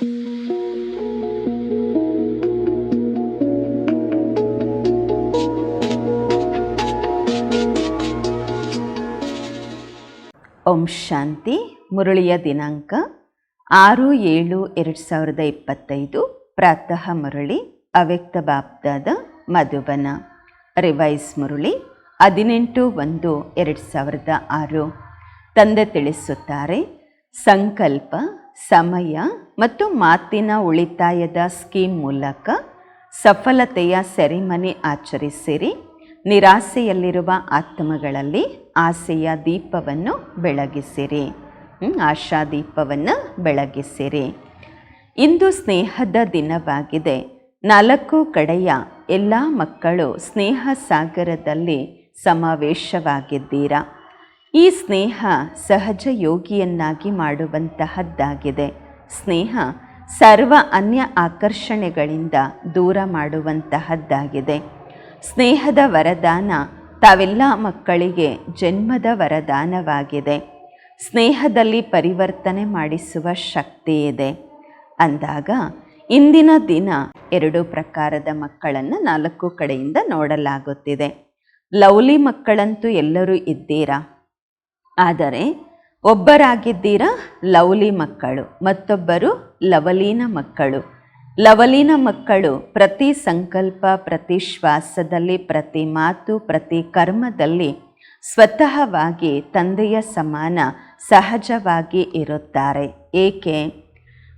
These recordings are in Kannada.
ಓಂ ಶಾಂತಿ, ಮುರಳಿಯ ದಿನಾಂಕ ಆರು ಏಳು ಎರಡು ಸಾವಿರದ ಇಪ್ಪತ್ತೈದು. ಪ್ರಾತಃ ಮುರಳಿ, ಅವ್ಯಕ್ತ ಬಾಬ್ದಾದ ಮಧುಬನ. ರಿವೈಸ್ ಮುರಳಿ, ಹದಿನೆಂಟು ಒಂದು ಎರಡು ಸಾವಿರದ ಆರು. ತಂದೆ ತಿಳಿಸುತ್ತಾರೆ, ಸಂಕಲ್ಪ ಸಮಯ ಮತ್ತು ಮಾತಿನ ಉಳಿತಾಯದ ಸ್ಕೀಮ್ ಮೂಲಕ ಸಫಲತೆಯ ಸೆರೆಮನೆ ಆಚರಿಸಿರಿ. ನಿರಾಸೆಯಲ್ಲಿರುವ ಆತ್ಮಗಳಲ್ಲಿ ಆಸೆಯ ದೀಪವನ್ನು ಬೆಳಗಿಸಿರಿ. ಆಶಾ ದೀಪವನ್ನು ಬೆಳಗಿಸಿರಿ. ಇಂದು ಸ್ನೇಹದ ದಿನವಾಗಿದೆ. ನಾಲ್ಕು ಕಡೆಯ ಎಲ್ಲ ಮಕ್ಕಳು ಸ್ನೇಹ ಸಾಗರದಲ್ಲಿ ಸಮಾವೇಶವಾಗಿದ್ದೀರಾ? ಈ ಸ್ನೇಹ ಸಹಜ ಯೋಗಿಯನ್ನಾಗಿ ಮಾಡುವಂತಹದ್ದಾಗಿದೆ. ಸ್ನೇಹ ಸರ್ವ ಅನ್ಯ ಆಕರ್ಷಣೆಗಳಿಂದ ದೂರ ಮಾಡುವಂತಹದ್ದಾಗಿದೆ. ಸ್ನೇಹದ ವರದಾನ ತಾವೆಲ್ಲ ಮಕ್ಕಳಿಗೆ ಜನ್ಮದ ವರದಾನವಾಗಿದೆ. ಸ್ನೇಹದಲ್ಲಿ ಪರಿವರ್ತನೆ ಮಾಡಿಸುವ ಶಕ್ತಿ ಇದೆ ಅಂದಾಗ ಇಂದಿನ ದಿನ ಎರಡು ಪ್ರಕಾರದ ಮಕ್ಕಳನ್ನು ನಾಲ್ಕು ಕಡೆಯಿಂದ ನೋಡಲಾಗುತ್ತಿದೆ. ಲವ್ಲಿ ಮಕ್ಕಳಂತೂ ಎಲ್ಲರೂ ಇದ್ದೀರಾ? ಆದರೆ ಒಬ್ಬರಾಗಿದ್ದೀರಾ ಲವ್ಲಿ ಮಕ್ಕಳು, ಮತ್ತೊಬ್ಬರು ಲವಲೀನ ಮಕ್ಕಳು. ಲವಲೀನ ಮಕ್ಕಳು ಪ್ರತಿ ಸಂಕಲ್ಪ, ಪ್ರತಿ ಶ್ವಾಸದಲ್ಲಿ, ಪ್ರತಿ ಮಾತು, ಪ್ರತಿ ಕರ್ಮದಲ್ಲಿ ಸ್ವತಃವಾಗಿ ತಂದೆಯ ಸಮಾನ, ಸಹಜವಾಗಿ ಇರುತ್ತಾರೆ. ಏಕೆ?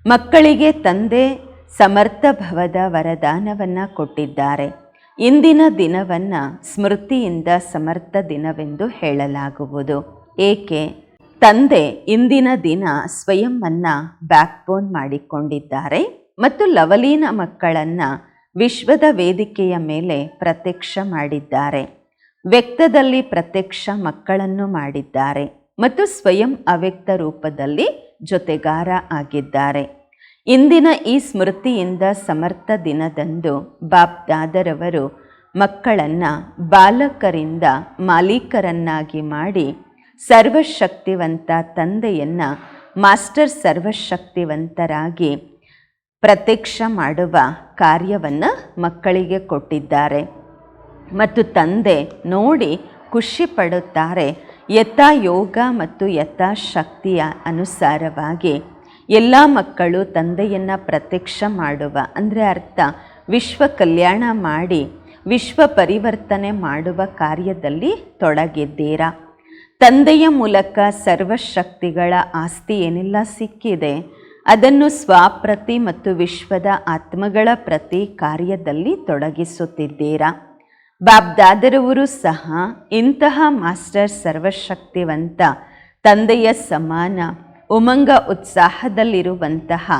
ಮಕ್ಕಳಿಗೆ ತಂದೆ ಸಮರ್ಥ ಭವದ ವರದಾನವನ್ನು ಕೊಟ್ಟಿದ್ದಾರೆ. ಇಂದಿನ ದಿನವನ್ನು ಸ್ಮೃತಿಯಿಂದ ಸಮರ್ಥ ದಿನವೆಂದು ಹೇಳಲಾಗುವುದು. ಏಕೆ? ತಂದೆ ಇಂದಿನ ದಿನ ಸ್ವಯಂವನ್ನು ಬ್ಯಾಕ್ಬೋನ್ ಮಾಡಿಕೊಂಡಿದ್ದಾರೆ ಮತ್ತು ಲವಲೀನ ಮಕ್ಕಳನ್ನು ವಿಶ್ವದ ವೇದಿಕೆಯ ಮೇಲೆ ಪ್ರತ್ಯಕ್ಷ ಮಾಡಿದ್ದಾರೆ. ವ್ಯಕ್ತದಲ್ಲಿ ಪ್ರತ್ಯಕ್ಷ ಮಕ್ಕಳನ್ನು ಮಾಡಿದ್ದಾರೆ ಮತ್ತು ಸ್ವಯಂ ಅವ್ಯಕ್ತ ರೂಪದಲ್ಲಿ ಜೊತೆಗಾರ ಆಗಿದ್ದಾರೆ. ಇಂದಿನ ಈ ಸ್ಮೃತಿಯಿಂದ ಸಮರ್ಥ ದಿನದಂದು ಬಾಪ್ ದಾದರವರು ಮಕ್ಕಳನ್ನು ಬಾಲಕರಿಂದ ಮಾಲೀಕರನ್ನಾಗಿ ಮಾಡಿ ಸರ್ವಶಕ್ತಿವಂತ ತಂದೆಯನ್ನು ಮಾಸ್ಟರ್ ಸರ್ವಶಕ್ತಿವಂತರಾಗಿ ಪ್ರತ್ಯಕ್ಷ ಮಾಡುವ ಕಾರ್ಯವನ್ನು ಮಕ್ಕಳಿಗೆ ಕೊಟ್ಟಿದ್ದಾರೆ. ಮತ್ತು ತಂದೆ ನೋಡಿ ಖುಷಿ ಪಡುತ್ತಾರೆ. ಯೋಗ ಮತ್ತು ಯಥಾಶಕ್ತಿಯ ಅನುಸಾರವಾಗಿ ಎಲ್ಲ ಮಕ್ಕಳು ತಂದೆಯನ್ನು ಪ್ರತ್ಯಕ್ಷ ಮಾಡುವ, ಅಂದರೆ ಅರ್ಥ ವಿಶ್ವ ಕಲ್ಯಾಣ ಮಾಡಿ, ವಿಶ್ವ ಪರಿವರ್ತನೆ ಮಾಡುವ ಕಾರ್ಯದಲ್ಲಿ ತೊಡಗಿದ್ದೀರಾ. ತಂದೆಯ ಮೂಲಕ ಸರ್ವಶಕ್ತಿಗಳ ಆಸ್ತಿ ಏನೆಲ್ಲ ಸಿಕ್ಕಿದೆ, ಅದನ್ನು ಸ್ವಪ್ರತಿ ಮತ್ತು ವಿಶ್ವದ ಆತ್ಮಗಳ ಪ್ರತಿ ಕಾರ್ಯದಲ್ಲಿ ತೊಡಗಿಸುತ್ತಿದ್ದೀರಾ? ಬಾಬ್ದಾದರವರು ಸಹ ಇಂತಹ ಮಾಸ್ಟರ್ ಸರ್ವಶಕ್ತಿವಂತ, ತಂದೆಯ ಸಮಾನ, ಉಮಂಗ ಉತ್ಸಾಹದಲ್ಲಿರುವಂತಹ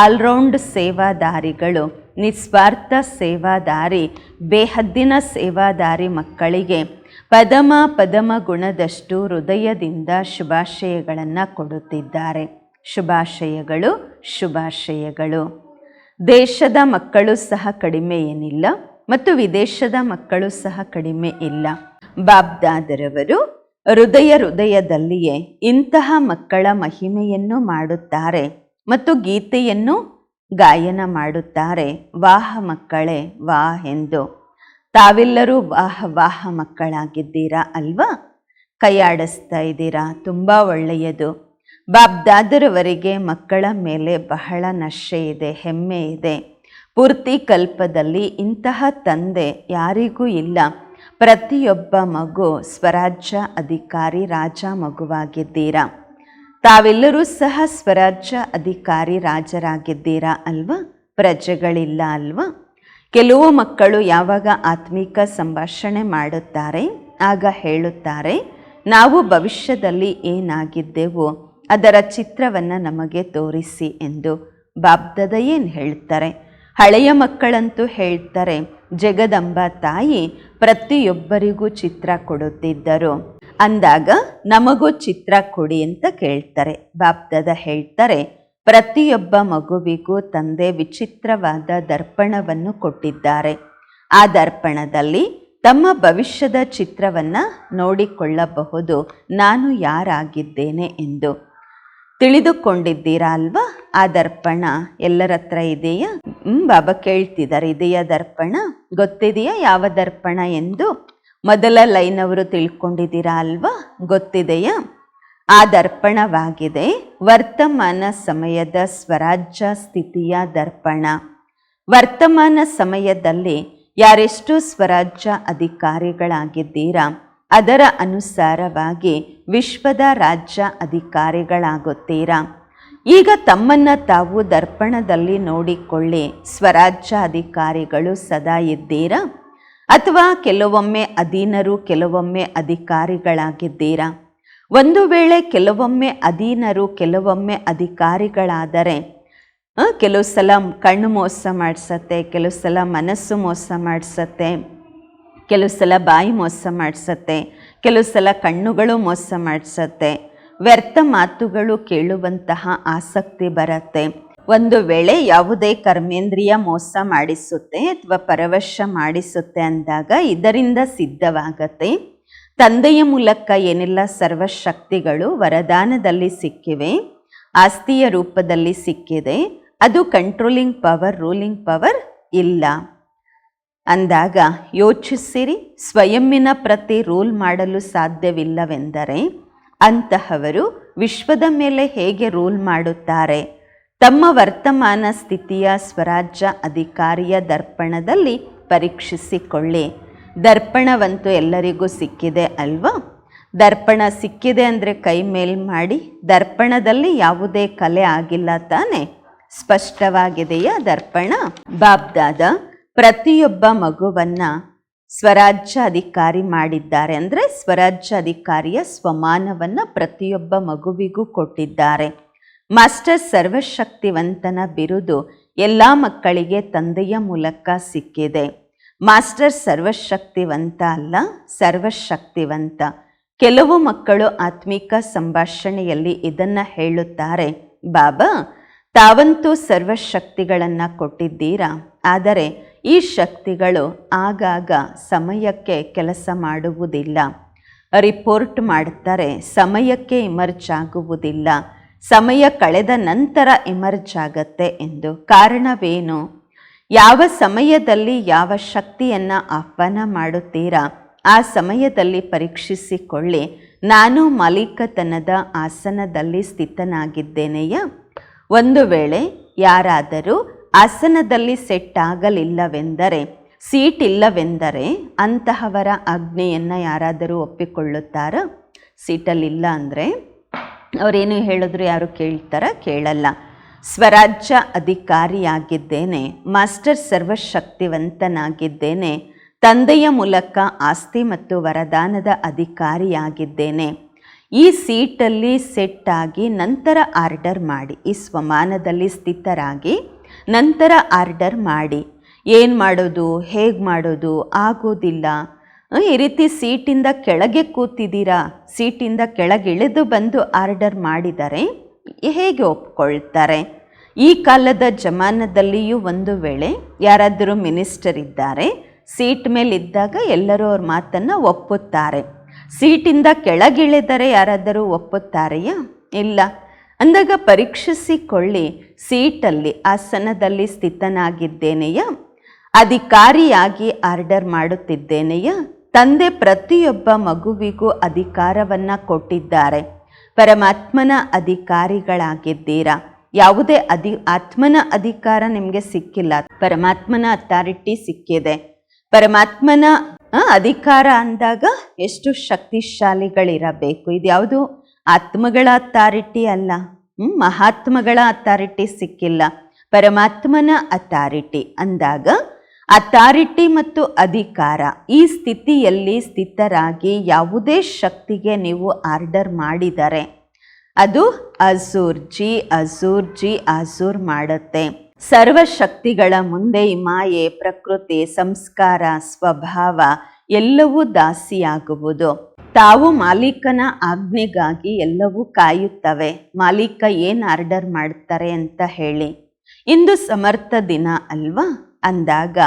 ಆಲ್ರೌಂಡ್ ಸೇವಾದಾರಿಗಳು, ನಿಸ್ವಾರ್ಥ ಸೇವಾದಾರಿ, ಬೇಹದ್ದಿನ ಸೇವಾದಾರಿ ಮಕ್ಕಳಿಗೆ ಪದಮ ಪದಮ ಗುಣದಷ್ಟು ಹೃದಯದಿಂದ ಶುಭಾಶಯಗಳನ್ನು ಕೊಡುತ್ತಿದ್ದಾರೆ. ಶುಭಾಶಯಗಳು ಶುಭಾಶಯಗಳು. ದೇಶದ ಮಕ್ಕಳು ಸಹ ಕಡಿಮೆ ಏನಿಲ್ಲ ಮತ್ತು ವಿದೇಶದ ಮಕ್ಕಳು ಸಹ ಕಡಿಮೆ ಇಲ್ಲ. ಬಾಬ್ದಾದರವರು ಹೃದಯ ಹೃದಯದಲ್ಲಿಯೇ ಇಂತಹ ಮಕ್ಕಳ ಮಹಿಮೆಯನ್ನು ಮಾಡುತ್ತಾರೆ ಮತ್ತು ಗೀತೆಯನ್ನು ಗಾಯನ ಮಾಡುತ್ತಾರೆ. ವಾಹ ಮಕ್ಕಳೇ ವಾ ಎಂದು. ತಾವೆಲ್ಲರೂ ವಾಹ ವಾಹ ಮಕ್ಕಳಾಗಿದ್ದೀರಾ ಅಲ್ವಾ? ಕೈಯಾಡಿಸ್ತಾ ಇದ್ದೀರಾ? ತುಂಬ ಒಳ್ಳೆಯದು. ಬಾಬ್ದಾದರವರಿಗೆ ಮಕ್ಕಳ ಮೇಲೆ ಬಹಳ ನಶೆ ಇದೆ, ಹೆಮ್ಮೆ ಇದೆ. ಪೂರ್ತಿ ಕಲ್ಪದಲ್ಲಿ ಇಂತಹ ತಂದೆ ಯಾರಿಗೂ ಇಲ್ಲ. ಪ್ರತಿಯೊಬ್ಬ ಮಗು ಸ್ವರಾಜ್ಯ ಅಧಿಕಾರಿ, ರಾಜ ಮಗುವಾಗಿದ್ದೀರಾ? ತಾವೆಲ್ಲರೂ ಸಹ ಸ್ವರಾಜ್ಯ ಅಧಿಕಾರಿ, ರಾಜರಾಗಿದ್ದೀರಾ ಅಲ್ವಾ? ಪ್ರಜೆಗಳಿಲ್ಲ ಅಲ್ವಾ? ಕೆಲವು ಮಕ್ಕಳು ಯಾವಾಗ ಆತ್ಮಿಕ ಸಂಭಾಷಣೆ ಮಾಡುತ್ತಾರೆ? ಆಗ ಹೇಳುತ್ತಾರೆ, ನಾವು ಭವಿಷ್ಯದಲ್ಲಿ ಏನಾಗಿದ್ದೆವೋ ಅದರ ಚಿತ್ರವನ್ನು ನಮಗೆ ತೋರಿಸಿ ಎಂದು ಬಾಬ್ದದ ಏನು ಹೇಳ್ತಾರೆ. ಹಳೆಯ ಮಕ್ಕಳಂತೂ ಹೇಳ್ತಾರೆ, ಜಗದಂಬ ತಾಯಿ ಪ್ರತಿಯೊಬ್ಬರಿಗೂ ಚಿತ್ರ ಕೊಡುತ್ತಿದ್ದರು. ಅಂದಾಗ ನಮಗೂ ಚಿತ್ರ ಕೊಡಿ ಅಂತ ಕೇಳ್ತಾರೆ. ಬಾಬ್ದದ ಹೇಳ್ತಾರೆ ಪ್ರತಿಯೊಬ್ಬ ಮಗುವಿಗೂ ತಂದೆ ವಿಚಿತ್ರವಾದ ದರ್ಪಣವನ್ನು ಕೊಟ್ಟಿದ್ದಾರೆ. ಆ ದರ್ಪಣದಲ್ಲಿ ತಮ್ಮ ಭವಿಷ್ಯದ ಚಿತ್ರವನ್ನು ನೋಡಿಕೊಳ್ಳಬಹುದು. ನಾನು ಯಾರಾಗಿದ್ದೇನೆ ಎಂದು ತಿಳಿದುಕೊಂಡಿದ್ದೀರಾ ಅಲ್ವಾ? ಆ ದರ್ಪಣ ಎಲ್ಲರ ಹತ್ರ ಇದೆಯಾ? ಬಾಬಾ ಕೇಳ್ತಿದ್ದಾರೆ. ಇದೆಯಾ ದರ್ಪಣ? ಗೊತ್ತಿದೆಯಾ ಯಾವ ದರ್ಪಣ ಎಂದು? ಮೊದಲ ಲೈನ್ ಅವರು ತಿಳ್ಕೊಂಡಿದ್ದೀರಾ ಅಲ್ವಾ? ಗೊತ್ತಿದೆಯಾ? ಆ ದರ್ಪಣವಾಗಿದೆ. ವರ್ತಮಾನ ಸಮಯದ ಸ್ವರಾಜ್ಯ ಸ್ಥಿತಿಯ ದರ್ಪಣ. ವರ್ತಮಾನ ಸಮಯದಲ್ಲಿ ಯಾರೆಷ್ಟು ಸ್ವರಾಜ್ಯ ಅಧಿಕಾರಿಗಳಾಗಿದ್ದೀರಾ, ಅದರ ಅನುಸಾರವಾಗಿ ವಿಶ್ವದ ರಾಜ್ಯ ಅಧಿಕಾರಿಗಳಾಗುತ್ತೀರಾ. ಈಗ ತಮ್ಮನ್ನು ತಾವು ದರ್ಪಣದಲ್ಲಿ ನೋಡಿಕೊಳ್ಳಿ, ಸ್ವರಾಜ್ಯ ಅಧಿಕಾರಿಗಳು ಸದಾ ಇದ್ದೀರಾ ಅಥವಾ ಕೆಲವೊಮ್ಮೆ ಅಧೀನರು, ಕೆಲವೊಮ್ಮೆ ಅಧಿಕಾರಿಗಳಾಗಿದ್ದೀರಾ. ಒಂದು ವೇಳೆ ಕೆಲವೊಮ್ಮೆ ಅಧೀನರು, ಕೆಲವೊಮ್ಮೆ ಅಧಿಕಾರಿಗಳಾದರೆ ಕೆಲವು ಸಲ ಕಣ್ಣು ಮೋಸ ಮಾಡಿಸತ್ತೆ, ಕೆಲವು ಸಲ ಮನಸ್ಸು ಮೋಸ ಮಾಡಿಸತ್ತೆ, ಕೆಲವು ಸಲ ಬಾಯಿ ಮೋಸ ಮಾಡಿಸತ್ತೆ, ಕೆಲವು ಸಲ ಕಣ್ಣುಗಳು ಮೋಸ ಮಾಡಿಸತ್ತೆ, ವ್ಯರ್ಥ ಮಾತುಗಳು ಕೇಳುವಂತಹ ಆಸಕ್ತಿ ಬರುತ್ತೆ. ಒಂದು ವೇಳೆ ಯಾವುದೇ ಕರ್ಮೇಂದ್ರಿಯ ಮೋಸ ಮಾಡಿಸುತ್ತೆ ಅಥವಾ ಪರವಶ ಮಾಡಿಸುತ್ತೆ ಅಂದಾಗ ಇದರಿಂದ ಸಿದ್ಧವಾಗತ್ತೆ. ತಂದೆಯ ಮೂಲಕ ಏನೆಲ್ಲ ಸರ್ವಶಕ್ತಿಗಳು ವರದಾನದಲ್ಲಿ ಸಿಕ್ಕಿವೆ, ಆಸ್ತಿಯ ರೂಪದಲ್ಲಿ ಸಿಕ್ಕಿದೆ, ಅದು ಕಂಟ್ರೋಲಿಂಗ್ ಪವರ್ ರೂಲಿಂಗ್ ಪವರ್ ಇಲ್ಲ. ಅಂದಾಗ ಯೋಚಿಸಿರಿ ಸ್ವಯಂನ ಪ್ರತಿ ರೂಲ್ ಮಾಡಲು ಸಾಧ್ಯವಿಲ್ಲವೆಂದರೆ ಅಂತಹವರು ವಿಶ್ವದ ಮೇಲೆ ಹೇಗೆ ರೂಲ್ ಮಾಡುತ್ತಾರೆ? ತಮ್ಮ ವರ್ತಮಾನ ಸ್ಥಿತಿಯ ಸ್ವರಾಜ್ಯ ಅಧಿಕಾರಿಯ ದರ್ಪಣದಲ್ಲಿ ಪರೀಕ್ಷಿಸಿಕೊಳ್ಳಿ. ದರ್ಪಣವಂತೂ ಎಲ್ಲರಿಗೂ ಸಿಕ್ಕಿದೆ ಅಲ್ವಾ? ದರ್ಪಣ ಸಿಕ್ಕಿದೆ ಅಂದರೆ ಕೈ ಮೇಲ್ ಮಾಡಿ, ದರ್ಪಣದಲ್ಲಿ ಯಾವುದೇ ಕಲೆ ಆಗಿಲ್ಲ ತಾನೆ? ಸ್ಪಷ್ಟವಾಗಿದೆಯಾ ದರ್ಪಣ? ಬಾಬ್ದಾದ ಪ್ರತಿಯೊಬ್ಬ ಮಗುವನ್ನ ಸ್ವರಾಜ್ಯ ಅಧಿಕಾರಿ ಮಾಡಿದ್ದಾರೆ ಅಂದರೆ ಸ್ವರಾಜ್ಯ ಅಧಿಕಾರಿಯ ಸ್ವಮಾನವನ್ನು ಪ್ರತಿಯೊಬ್ಬ ಮಗುವಿಗೂ ಕೊಟ್ಟಿದ್ದಾರೆ. ಮಾಸ್ಟರ್ ಸರ್ವಶಕ್ತಿವಂತನ ಬಿರುದು ಎಲ್ಲ ಮಕ್ಕಳಿಗೆ ತಂದೆಯ ಮೂಲಕ ಸಿಕ್ಕಿದೆ. ಮಾಸ್ಟರ್ ಸರ್ವಶಕ್ತಿವಂತ ಅಲ್ಲ, ಸರ್ವಶಕ್ತಿವಂತ. ಕೆಲವು ಮಕ್ಕಳು ಆತ್ಮಿಕ ಸಂಭಾಷಣೆಯಲ್ಲಿ ಇದನ್ನು ಹೇಳುತ್ತಾರೆ. ಬಾಬಾ, ತಾವಂತೂ ಸರ್ವಶಕ್ತಿಗಳನ್ನು ಕೊಟ್ಟಿದ್ದೀರಾ? ಆದರೆ ಈ ಶಕ್ತಿಗಳು ಆಗಾಗ ಸಮಯಕ್ಕೆ ಕೆಲಸ ಮಾಡುವುದಿಲ್ಲ. ರಿಪೋರ್ಟ್ ಮಾಡ್ತಾರೆ, ಸಮಯಕ್ಕೆ ಇಮರ್ಜ್ ಆಗುವುದಿಲ್ಲ. ಸಮಯ ಕಳೆದ ನಂತರ ಇಮರ್ಜ್ ಆಗತ್ತೆ ಎಂದು. ಕಾರಣವೇನು? ಯಾವ ಸಮಯದಲ್ಲಿ ಯಾವ ಶಕ್ತಿಯನ್ನು ಆಹ್ವಾನ ಮಾಡುತ್ತೀರಾ, ಆ ಸಮಯದಲ್ಲಿ ಪರೀಕ್ಷಿಸಿಕೊಳ್ಳಿ. ನಾನು ಮಾಲೀಕತನದ ಆಸನದಲ್ಲಿ ಸ್ಥಿತನಾಗಿದ್ದೇನೆಯ? ಒಂದು ವೇಳೆ ಯಾರಾದರೂ ಆಸನದಲ್ಲಿ ಸೆಟ್ ಆಗಲಿಲ್ಲವೆಂದರೆ, ಸೀಟ್ ಇಲ್ಲವೆಂದರೆ ಅಂತಹವರ ಆಜ್ಞೆಯನ್ನು ಯಾರಾದರೂ ಒಪ್ಪಿಕೊಳ್ಳುತ್ತಾರಾ? ಸೀಟಲ್ಲಿಲ್ಲ ಅಂದರೆ ಅವರೇನು ಹೇಳಿದ್ರು ಯಾರು ಕೇಳ್ತಾರ? ಕೇಳಲ್ಲ. ಸ್ವರಾಜ್ಯ ಅಧಿಕಾರಿಯಾಗಿದ್ದೇನೆ, ಮಾಸ್ಟರ್ ಸರ್ವಶಕ್ತಿವಂತನಾಗಿದ್ದೇನೆ, ತಂದೆಯ ಮೂಲಕ ಆಸ್ತಿ ಮತ್ತು ವರದಾನದ ಅಧಿಕಾರಿಯಾಗಿದ್ದೇನೆ. ಈ ಸೀಟಲ್ಲಿ ಸೆಟ್ ಆಗಿ ನಂತರ ಆರ್ಡರ್ ಮಾಡಿ, ಈ ಸ್ವಮಾನದಲ್ಲಿ ಸ್ಥಿತರಾಗಿ ನಂತರ ಆರ್ಡರ್ ಮಾಡಿ. ಏನು ಮಾಡೋದು, ಹೇಗೆ ಮಾಡೋದು, ಆಗೋದಿಲ್ಲ. ಈ ರೀತಿ ಸೀಟಿಂದ ಕೆಳಗೆ ಕೂತಿದ್ದೀರಾ? ಸೀಟಿಂದ ಕೆಳಗಿಳಿದು ಬಂದು ಆರ್ಡರ್ ಮಾಡಿದರೆ ಹೇಗೆ ಒಪ್ಕೊಳ್ತಾರೆ ಈ ಕಾಲದ ಜಮಾನದಲ್ಲಿಯೂ ಒಂದು ವೇಳೆ ಯಾರಾದರೂ ಮಿನಿಸ್ಟರ್ ಇದ್ದಾರೆ, ಸೀಟ್ ಮೇಲಿದ್ದಾಗ ಎಲ್ಲರೂ ಅವ್ರ ಮಾತನ್ನು ಒಪ್ಪುತ್ತಾರೆ. ಸೀಟಿಂದ ಕೆಳಗಿಳಿದರೆ ಯಾರಾದರೂ ಒಪ್ಪುತ್ತಾರೆಯಾ? ಇಲ್ಲ. ಅಂದಾಗ ಪರೀಕ್ಷಿಸಿಕೊಳ್ಳಿ, ಸೀಟಲ್ಲಿ, ಆಸನದಲ್ಲಿ ಸ್ಥಿತನಾಗಿದ್ದೇನೆಯಾ? ಅಧಿಕಾರಿಯಾಗಿ ಆರ್ಡರ್ ಮಾಡುತ್ತಿದ್ದೇನೆಯಾ? ತಂದೆ ಪ್ರತಿಯೊಬ್ಬ ಮಗುವಿಗೂ ಅಧಿಕಾರವನ್ನು ಕೊಟ್ಟಿದ್ದಾರೆ. ಪರಮಾತ್ಮನ ಅಧಿಕಾರಿಗಳಾಗಿದ್ದೀರಾ? ಯಾವುದೇ ಅಧಿ, ಆತ್ಮನ ಅಧಿಕಾರ ನಿಮಗೆ ಸಿಕ್ಕಿಲ್ಲ. ಪರಮಾತ್ಮನ ಅಥಾರಿಟಿ ಸಿಕ್ಕಿದೆ. ಪರಮಾತ್ಮನ ಅಧಿಕಾರ ಅಂದಾಗ ಎಷ್ಟು ಶಕ್ತಿಶಾಲಿಗಳಿರಬೇಕು? ಇದು ಯಾವುದು? ಆತ್ಮಗಳ ಅಥಾರಿಟಿ ಅಲ್ಲ. ಮಹಾತ್ಮಗಳ ಅಥಾರಿಟಿ ಸಿಕ್ಕಿಲ್ಲ. ಪರಮಾತ್ಮನ ಅಥಾರಿಟಿ ಅಂದಾಗ ಅಥಾರಿಟಿ ಮತ್ತು ಅಧಿಕಾರ. ಈ ಸ್ಥಿತಿಯಲ್ಲಿ ಸ್ಥಿತರಾಗಿ ಯಾವುದೇ ಶಕ್ತಿಗೆ ನೀವು ಆರ್ಡರ್ ಮಾಡಿದರೆ ಅದು ಅಸೂರ್ಜಿ ಜಿ ಅಜೂರ್ ಜಿ ಸರ್ವ ಮಾಡುತ್ತೆ. ಸರ್ವಶಕ್ತಿಗಳ ಮುಂದೆ ಮಾಯೆ, ಪ್ರಕೃತಿ, ಸಂಸ್ಕಾರ, ಸ್ವಭಾವ ಎಲ್ಲವೂ ದಾಸಿಯಾಗುವುದು. ತಾವು ಮಾಲೀಕನ ಆಜ್ಞೆಗಾಗಿ ಎಲ್ಲವೂ ಕಾಯುತ್ತವೆ. ಮಾಲೀಕ ಏನು ಆರ್ಡರ್ ಮಾಡ್ತಾರೆ ಅಂತ ಹೇಳಿ. ಇಂದು ಸಮರ್ಥ ದಿನ ಅಲ್ವಾ? ಅಂದಾಗ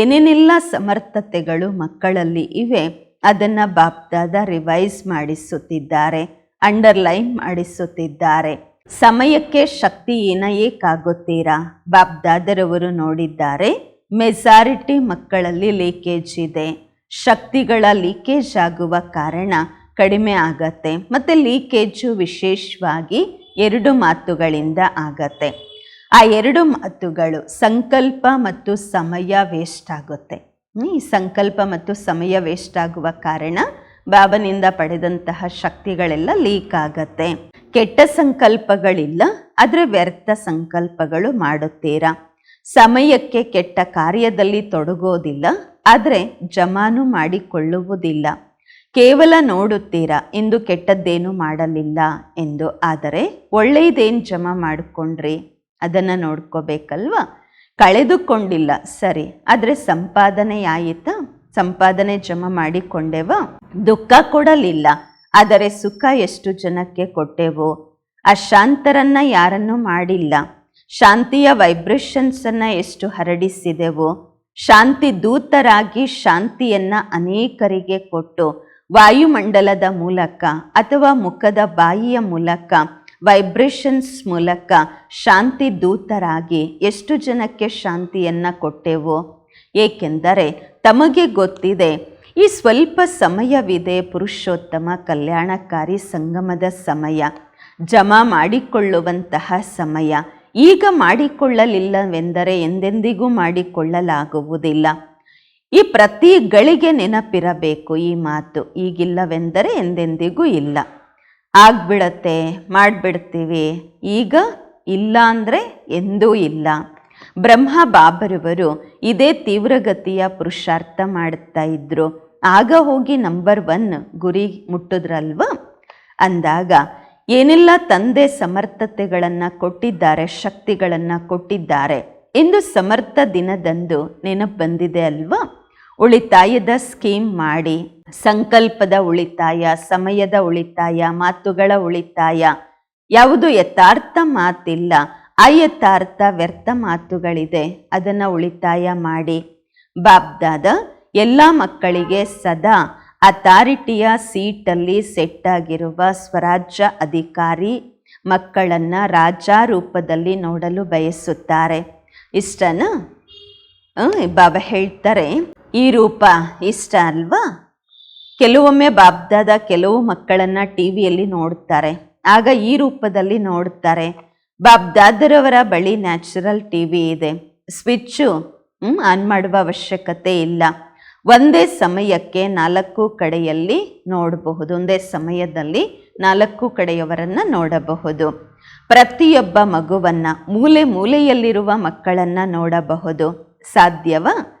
ಏನೇನೆಲ್ಲ ಸಮರ್ಥತೆಗಳು ಮಕ್ಕಳಲ್ಲಿ ಇವೆ, ಅದನ್ನು ಬಾಪ್ದಾದ ರಿವೈಸ್ ಮಾಡಿಸುತ್ತಿದ್ದಾರೆ, ಅಂಡರ್ಲೈನ್ ಮಾಡಿಸುತ್ತಿದ್ದಾರೆ. ಸಮಯಕ್ಕೆ ಶಕ್ತಿ ಏನ ಏಕಾಗುತ್ತೀರಾ? ಬಾಬ್ದಾದರವರು ನೋಡಿದ್ದಾರೆ, ಮೆಜಾರಿಟಿ ಮಕ್ಕಳಲ್ಲಿ ಲೀಕೇಜ್ ಇದೆ. ಶಕ್ತಿಗಳ ಲೀಕೇಜ್ ಆಗುವ ಕಾರಣ ಕಡಿಮೆ ಆಗತ್ತೆ, ಮತ್ತು ಲೀಕೇಜು ವಿಶೇಷವಾಗಿ ಎರಡು ಮಾತುಗಳಿಂದ ಆಗತ್ತೆ. ಆ ಎರಡು ಮಾತುಗಳು ಸಂಕಲ್ಪ ಮತ್ತು ಸಮಯ ವೇಸ್ಟ್ ಆಗುತ್ತೆ. ಈ ಸಂಕಲ್ಪ ಮತ್ತು ಸಮಯ ವೇಸ್ಟ್ ಆಗುವ ಕಾರಣ ಬಾಬನಿಂದ ಪಡೆದಂತಹ ಶಕ್ತಿಗಳೆಲ್ಲ ಲೀಕ್ ಆಗತ್ತೆ. ಕೆಟ್ಟ ಸಂಕಲ್ಪಗಳಿಲ್ಲ, ಆದರೆ ವ್ಯರ್ಥ ಸಂಕಲ್ಪಗಳು ಮಾಡುತ್ತೀರಾ. ಸಮಯಕ್ಕೆ ಕೆಟ್ಟ ಕಾರ್ಯದಲ್ಲಿ ತೊಡಗೋದಿಲ್ಲ, ಆದರೆ ಜಮಾನು ಮಾಡಿಕೊಳ್ಳುವುದಿಲ್ಲ. ಕೇವಲ ನೋಡುತ್ತೀರಾ, ಇಂದು ಕೆಟ್ಟದ್ದೇನು ಮಾಡಲಿಲ್ಲ ಎಂದು, ಆದರೆ ಒಳ್ಳೆಯದೇನು ಜಮಾ ಮಾಡಿಕೊಂಡ್ರಿ? ಅದನ್ನು ನೋಡ್ಕೋಬೇಕಲ್ವ? ಕಳೆದುಕೊಂಡಿಲ್ಲ. ಸರಿ, ಆದರೆ ಸಂಪಾದನೆ ಸಂಪಾದನೆಯಾಯಿತಾ? ಸಂಪಾದನೆ ಜಮಾ ಮಾಡಿಕೊಂಡೆವ? ದುಃಖ ಕೊಡಲಿಲ್ಲ. ಆದರೆ ಸುಖ ಎಷ್ಟು ಜನಕ್ಕೆ ಕೊಟ್ಟೆವು? ಶಾಂತರನ್ನ ಯಾರನ್ನೂ ಮಾಡಿಲ್ಲ. ಶಾಂತಿಯ ವೈಬ್ರೇಷನ್ಸನ್ನು ಎಷ್ಟು ಹರಡಿಸಿದೆವು? ಶಾಂತಿ ದೂತರಾಗಿ ಶಾಂತಿಯನ್ನ ಅನೇಕರಿಗೆ ಕೊಟ್ಟು ವಾಯುಮಂಡಲದ ಮೂಲಕ ಅಥವಾ ಮುಖದ ಬಾಯಿಯ ಮೂಲಕ ವೈಬ್ರೇಷನ್ಸ್ ಮೂಲಕ ಶಾಂತಿ ದೂತರಾಗಿ ಎಷ್ಟು ಜನಕ್ಕೆ ಶಾಂತಿಯನ್ನು ಕೊಟ್ಟೆವು? ಏಕೆಂದರೆ ತಮಗೆ ಗೊತ್ತಿದೆ, ಈ ಸ್ವಲ್ಪ ಸಮಯವಿದೆ ಪುರುಷೋತ್ತಮ ಕಲ್ಯಾಣಕಾರಿ ಸಂಗಮದ ಸಮಯ. ಜಮಾ ಮಾಡಿಕೊಳ್ಳುವಂತಹ ಸಮಯ. ಈಗ ಮಾಡಿಕೊಳ್ಳಲಿಲ್ಲವೆಂದರೆ ಎಂದೆಂದಿಗೂ ಮಾಡಿಕೊಳ್ಳಲಾಗುವುದಿಲ್ಲ. ಈ ಪ್ರತಿ ಗಳಿಗೆ ನೆನಪಿರಬೇಕು ಈ ಮಾತು. ಈಗಿಲ್ಲವೆಂದರೆ ಎಂದೆಂದಿಗೂ ಇಲ್ಲ. ಆಗ್ಬಿಡತ್ತೆ, ಮಾಡಿಬಿಡ್ತೀವಿ. ಈಗ ಇಲ್ಲ ಅಂದರೆ ಎಂದೂ ಇಲ್ಲ. ಬ್ರಹ್ಮ ಬಾಬರವರು ಇದೇ ತೀವ್ರಗತಿಯ ಪುರುಷಾರ್ಥ ಮಾಡುತ್ತಾ ಇದ್ರು. ಆಗ ಹೋಗಿ ನಂಬರ್ ಒನ್ ಗುರಿ ಮುಟ್ಟಿದ್ರಲ್ವ? ಅಂದಾಗ, ಏನೆಲ್ಲ ತಂದೆ ಸಮರ್ಥತೆಗಳನ್ನು ಕೊಟ್ಟಿದ್ದಾರೆ, ಶಕ್ತಿಗಳನ್ನು ಕೊಟ್ಟಿದ್ದಾರೆ ಎಂದು ಸಮರ್ಥ ದಿನದಂದು ನೆನಪು ಬಂದಿದೆ ಅಲ್ವಾ? ಉಳಿತಾಯದ ಸ್ಕೀಮ್ ಮಾಡಿ. ಸಂಕಲ್ಪದ ಉಳಿತಾಯ, ಸಮಯದ ಉಳಿತಾಯ, ಮಾತುಗಳ ಉಳಿತಾಯ. ಯಾವುದು ಯಥಾರ್ಥ ಮಾತಿಲ್ಲ ಅಯಥಾರ್ಥ ವ್ಯರ್ಥ ಮಾತುಗಳಿದೆ. ಅದನ್ನು ಉಳಿತಾಯ ಮಾಡಿ. ಬಾಬ್ದಾದ ಎಲ್ಲ ಮಕ್ಕಳಿಗೆ ಸದಾ ಅಥಾರಿಟಿಯ ಸೀಟಲ್ಲಿ ಸೆಟ್ ಆಗಿರುವ ಸ್ವರಾಜ್ಯ ಅಧಿಕಾರಿ ಮಕ್ಕಳನ್ನು ರಾಜಾರೂಪದಲ್ಲಿ ನೋಡಲು ಬಯಸುತ್ತಾರೆ. ಇಷ್ಟನಾ? ಬಾಬಾ ಹೇಳ್ತಾರೆ ಈ ರೂಪ ಇಷ್ಟ ಅಲ್ವಾ? ಕೆಲವೊಮ್ಮೆ ಬಾಬ್ದಾದ ಕೆಲವು ಮಕ್ಕಳನ್ನ ಟಿವಿಯಲ್ಲಿ ನೋಡುತ್ತಾರೆ ಆಗ ಈ ರೂಪದಲ್ಲಿ ನೋಡುತ್ತಾರೆ ಬಾಬ್ದಾದರವರ ಬಳಿ ನ್ಯಾಚುರಲ್ ಟಿವಿ ಇದೆ. ಸ್ವಿಚ್ಚು ಆನ್ ಮಾಡುವ ಅವಶ್ಯಕತೆ ಇಲ್ಲ. ಒಂದೇ ಸಮಯಕ್ಕೆ ನಾಲ್ಕು ಕಡೆಯಲ್ಲಿ ನೋಡಬಹುದು. ಒಂದೇ ಸಮಯದಲ್ಲಿ ನಾಲ್ಕು ಕಡೆಯವರನ್ನ ನೋಡಬಹುದು. ಪ್ರತಿಯೊಬ್ಬ ಮಗುವನ್ನ ಮೂಲೆ ಮೂಲೆಯಲ್ಲಿರುವ ಮಕ್ಕಳನ್ನ ನೋಡಬಹುದು. ಸಾಧ್ಯವಾ?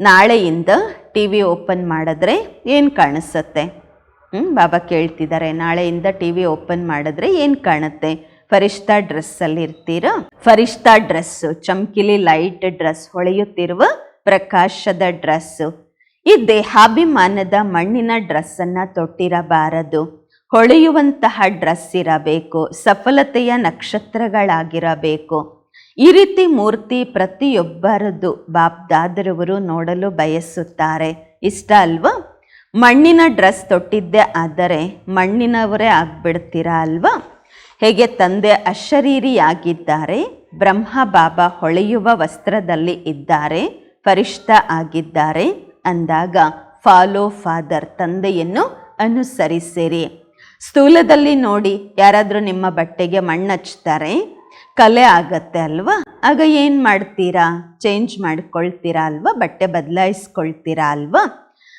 ನಾಳೆಯಿಂದ ಟಿ ವಿ ಓಪನ್ ಮಾಡಿದ್ರೆ ಏನು ಕಾಣಿಸುತ್ತೆ? ಹ್ಞೂ ಬಾಬಾ ಕೇಳ್ತಿದ್ದಾರೆ, ನಾಳೆಯಿಂದ ಟಿ ವಿ ಓಪನ್ ಮಾಡಿದ್ರೆ ಏನು ಕಾಣುತ್ತೆ? ಫರಿಷ್ತಾ ಡ್ರೆಸ್ಸಲ್ಲಿ ಇರ್ತೀರಾ? ಫರಿಷ್ತಾ ಡ್ರೆಸ್ಸು ಚಮಕಿಲಿ ಲೈಟ್ ಡ್ರೆಸ್, ಹೊಳೆಯುತ್ತಿರುವ ಪ್ರಕಾಶದ ಡ್ರೆಸ್ಸು ಈ ದೇಹಾಭಿಮಾನದ ಮಣ್ಣಿನ ಡ್ರೆಸ್ಸನ್ನು ತೊಟ್ಟಿರಬಾರದು. ಹೊಳೆಯುವಂತಹ ಡ್ರೆಸ್ ಇರಬೇಕು, ಸಫಲತೆಯ ನಕ್ಷತ್ರಗಳಾಗಿರಬೇಕು. ಈ ರೀತಿ ಮೂರ್ತಿ ಪ್ರತಿಯೊಬ್ಬರದ್ದು ಬಾಬ್ದಾದರವರು ನೋಡಲು ಬಯಸುತ್ತಾರೆ. ಇಷ್ಟ ಅಲ್ವಾ? ಮಣ್ಣಿನ ಡ್ರೆಸ್ ತೊಟ್ಟಿದ್ದೆ ಆದರೆ ಮಣ್ಣಿನವರೇ ಆಗ್ಬಿಡ್ತೀರಾ ಅಲ್ವಾ? ಹೇಗೆ ತಂದೆ ಅಶರೀರಿಯಾಗಿದ್ದಾರೆ, ಬ್ರಹ್ಮ ಬಾಬಾ ಹೊಳೆಯುವ ವಸ್ತ್ರದಲ್ಲಿ ಇದ್ದಾರೆ, ಪರಿಷ್ಠ ಆಗಿದ್ದಾರೆ ಅಂದಾಗ, ಫಾಲೋ ಫಾದರ್, ತಂದೆಯನ್ನು ಅನುಸರಿಸಿರಿ. ಸ್ಥೂಲದಲ್ಲಿ ನೋಡಿ, ಯಾರಾದರೂ ನಿಮ್ಮ ಬಟ್ಟೆಗೆ ಮಣ್ಣು ಹಚ್ತಾರೆ ಕಲೆ ಆಗತ್ತೆ ಅಲ್ವಾ? ಆಗ ಏನು ಮಾಡ್ತೀರಾ? ಚೇಂಜ್ ಮಾಡ್ಕೊಳ್ತೀರಾ ಅಲ್ವಾ? ಬಟ್ಟೆ ಬದಲಾಯಿಸ್ಕೊಳ್ತೀರಾ ಅಲ್ವಾ?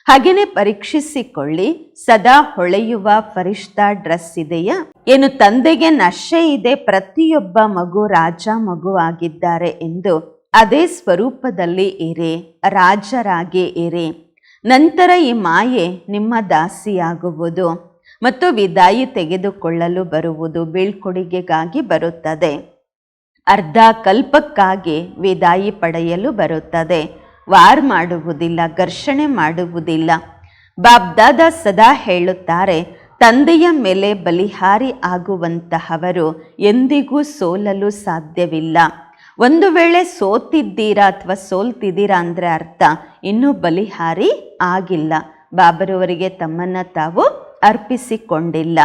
ಹಾಗೆಯೇ ಪರೀಕ್ಷಿಸಿಕೊಳ್ಳಿ. ಸದಾ ಹೊಳೆಯುವ ಫರಿಷ್ಠ ಡ್ರೆಸ್ ಇದೆಯಾ? ಏನು ತಂದೆಗೆ ನಶೆ ಇದೆ? ಪ್ರತಿಯೊಬ್ಬ ಮಗು ರಾಜ ಮಗು ಆಗಿದ್ದಾರೆ ಎಂದು ಅದೇ ಸ್ವರೂಪದಲ್ಲಿ ಇರಿ, ರಾಜರಾಗಿ ಇರಿ. ನಂತರ ಈ ಮಾಯೆ ನಿಮ್ಮ ದಾಸಿಯಾಗುವುದು ಮತ್ತು ವಿದಾಯಿ ತೆಗೆದುಕೊಳ್ಳಲು ಬರುವುದು ಬೀಳ್ಕೊಡುಗೆಗಾಗಿ ಬರುತ್ತದೆ. ಅರ್ಧ ಕಲ್ಪಕ್ಕಾಗಿ ವಿದಾಯಿ ಪಡೆಯಲು ಬರುತ್ತದೆ. ವಾರ್ ಮಾಡುವುದಿಲ್ಲ, ಘರ್ಷಣೆ ಮಾಡುವುದಿಲ್ಲ. ಬಾಬ್ದಾದ ಸದಾ ಹೇಳುತ್ತಾರೆ, ತಂದೆಯ ಮೇಲೆ ಬಲಿಹಾರಿ ಆಗುವಂತಹವರು ಎಂದಿಗೂ ಸೋಲಲು ಸಾಧ್ಯವಿಲ್ಲ. ಒಂದು ವೇಳೆ ಸೋತಿದ್ದೀರಾ ಅಥವಾ ಸೋಲ್ತಿದ್ದೀರಾ ಅಂದರೆ ಅರ್ಥ, ಇನ್ನೂ ಬಲಿಹಾರಿ ಆಗಿಲ್ಲ. ಬಾಬರವರಿಗೆ ತಮ್ಮನ್ನು ತಾವು ಅರ್ಪಿಸಿಕೊಂಡಿಲ್ಲ.